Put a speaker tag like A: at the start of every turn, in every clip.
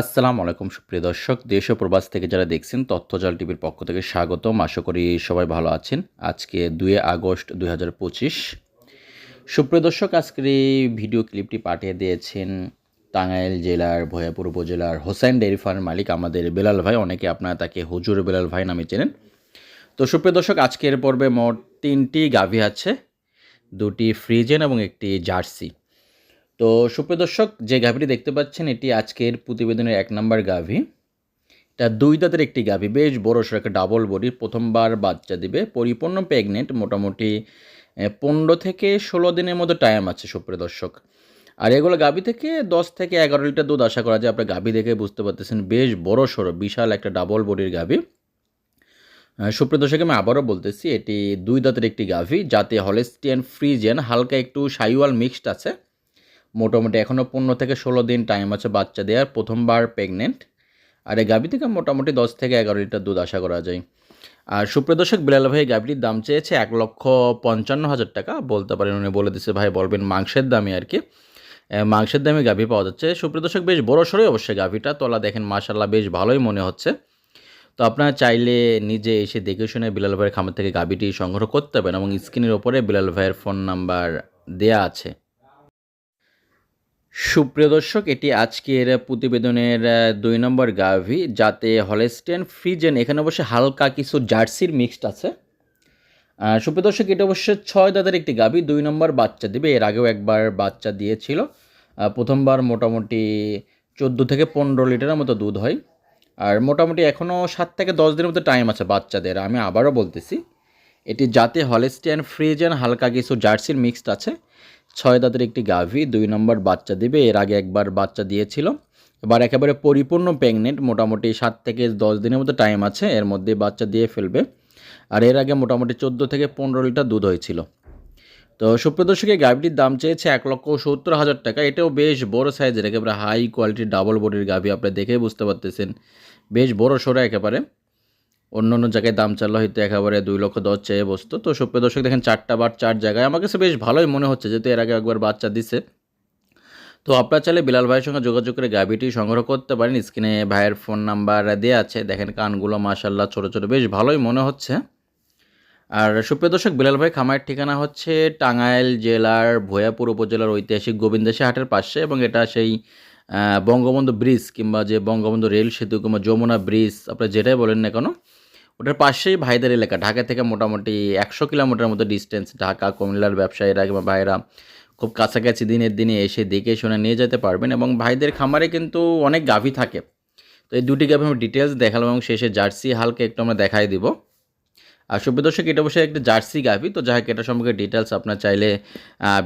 A: আসসালামু আলাইকুম, সুপ্রিয় দর্শক। দেশ ও প্রবাস থেকে যারা দেখছেন, তথ্যজাল টিভির পক্ষ থেকে স্বাগতম। আশা করি সবাই ভালো আছেন। আজকে দুই আগস্ট দুই হাজার পঁচিশ। সুপ্রিয় দর্শক, আজকের এই ভিডিও ক্লিপটি পাঠিয়ে দিয়েছেন টাঙ্গাইল জেলার ভয়াপুর উপজেলার হোসেন ডেয়ারি ফার্মের মালিক আমাদের বেলাল ভাই। অনেকে আপনারা তাকে হুজুর বেলাল ভাই নামে চেনেন। তো সুপ্রিয় দর্শক, আজকের পর্বে মোট তিনটি গাভী আছে, দুটি ফ্রিজেন এবং একটি জার্সি। তো সুপ্রিয় দর্শক, যে গাভীটি দেখতে পাচ্ছেন, এটি আজকের প্রতিবেদনের এক নম্বর গাভী। এটা দুই দাঁতের একটি গাভী, বেশ বড় সড়ো একটা ডাবল বডির প্রথমবার বাচ্চা দিবে। পরিপূর্ণ প্রেগনেন্ট মোটামুটি পনেরো থেকে ষোলো দিনের মতো টাইম আছে সুপ্রিয় দর্শক। আর এগুলো গাভী থেকে দশ থেকে এগারো লিটার দুধ আশা করা যায়, আপনার গাভী দেখে বুঝতে পারতেছেন, বেশ বড় সড়ো, বিশাল একটা ডাবল বডির গাভী। সুপ্রিয় দর্শক, আমি আবারও বলতেছি, এটি দুই দাঁতের একটি গাভী, যাতে হলেস্টিয়ান ফ্রিজেন হালকা একটু সাইওয়াল মিক্সড আছে। মোটামুটি এখনও পনেরো থেকে ষোলো দিন টাইম আছে বাচ্চা দেওয়ার প্রথমবার প্রেগনেন্ট আর এই গাভী থেকে মোটামুটি দশ থেকে এগারো লিটার দুধ আশা করা যায়। আর সুপ্রদর্শক বিলাল ভাই গাভীটির দাম চেয়েছে এক লক্ষ পঞ্চান্ন হাজার টাকা, বলতে পারেন উনি বলে দিচ্ছে ভাই, বলবেন মাংসের দামে আর কি। মাংসের দামে গাভী পাওয়া যাচ্ছে। সুপ্রদর্শক বেশ বড় সড়োই অবশ্যই গাভীটা তলা দেখেন মাশাল্লাহ বেশ ভালোই মনে হচ্ছে। তো আপনারা চাইলে নিজে এসে দেখে শুনে বিলাল ভাইয়ের খামার থেকে গাভীটি সংগ্রহ করতে পারেন এবং স্ক্রিনের ওপরে বিলাল ভাইয়ের ফোন নাম্বার দেয়া আছে। সুপ্রিয় দর্শক, এটি আজকের প্রতিবেদনের দুই নম্বর গাভি, যাতে হলেস্টেন ফ্রিজেন, এখানে অবশ্য হালকা কিছু জার্সির মিক্সড আছে। সুপ্রিয় দর্শক, এটা অবশ্য ছয় দাঁতের একটি গাভি, দুই নম্বর বাচ্চা দিবে, এর আগেও একবার বাচ্চা দিয়েছিল। প্রথমবার মোটামুটি চোদ্দ থেকে পনেরো লিটারের মতো দুধ হয়। আর মোটামুটি এখনও সাত থেকে দশ দিনের মতো টাইম আছে বাচ্চাদের, আমি আবারও বলতেছি, এটি জাতে হলেস্টিয়ান ফ্রিজেন হালকা কিছু জার্সির মিক্সড আছে। ছয় দাঁতের একটি গাভী, দুই নম্বর বাচ্চা দিবে, এর আগে একবার বাচ্চা দিয়েছিল। এবার একেবারে পরিপূর্ণ প্রেগনেন্ট মোটামুটি সাত থেকে দশ দিনের মতো টাইম আছে, এর মধ্যে বাচ্চা দিয়ে ফেলবে। আর এর আগে মোটামুটি চোদ্দ থেকে পনেরো লিটার দুধ হয়েছিল। তো সুপ্রদর্শকে গাভীটির দাম চেয়েছে এক লক্ষ সত্তর হাজার টাকা। এটাও বেশ বড় সাইজের একেবারে হাই কোয়ালিটির ডাবল বডির গাভী, আপনি দেখেই বুঝতে পারতেছেন। বেশ বড় সড়ো একেবারে। অন্য অন্য জায়গায় দাম চাললো হয়তো একেবারে দুই লক্ষ দশ চেয়ে বসতো। তো সুপ্রিয় দর্শক, দেখেন চারটা বার চার জায়গায় আমার কাছে বেশ ভালোই মনে হচ্ছে, যেহেতু এর আগে একবার বাচ্চা দিছে। তো আপনার চাইলে বিলাল ভাইয়ের সঙ্গে যোগাযোগ করে গাভিটি সংগ্রহ করতে পারেন। স্ক্রিনে ভাইয়ের ফোন নাম্বার দেওয়া আছে। দেখেন কানগুলো মাশাল্লাহ ছোটো ছোটো, বেশ ভালোই মনে হচ্ছে। আর সুপ্রিয় দর্শক, বিলাল ভাই খামারের ঠিকানা হচ্ছে টাঙ্গাইল জেলার ভয়াপুর উপজেলার ঐতিহাসিক গোবিন্দাসী হাটের পাশে এবং এটা সেই বঙ্গবন্ধু ব্রিজ কিংবা যে বঙ্গবন্ধু রেল সেতু কিংবা যমুনা ব্রিজ, আপনার যেটাই বলেন না কেন ওটার পাশেই ভাইদের এলাকা। ঢাকা থেকে মোটামুটি একশো কিলোমিটার মতো ডিস্টেন্স ঢাকা, কুমিল্লার ব্যবসায়ীরা কিংবা ভাইরা খুব কাছাকাছি দিনের দিনে এসে দেখে শুনে নিয়ে যেতে পারবেন এবং ভাইদের খামারে কিন্তু অনেক গাভী থাকে। তো এই দুটি গাভী আমি ডিটেলস দেখালাম এবং শেষে জার্সি হালকে একটু আমরা দেখাই দিব। আর সুবিদর্শক এটা অবশ্যই একটা জার্সি গাভী, তো যাই এটা সম্পর্কে ডিটেলস আপনার চাইলে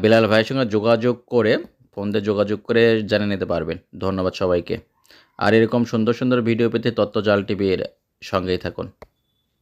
A: বিলাল ভাইয়ের সঙ্গে যোগাযোগ করে ফোন দিয়ে যোগাযোগ করে জেনে নিতে পারবেন। ধন্যবাদ সবাইকে। আর এরকম সুন্দর সুন্দর ভিডিও পেতে তত্ত্ব জাল টিভির সঙ্গেই থাকুন।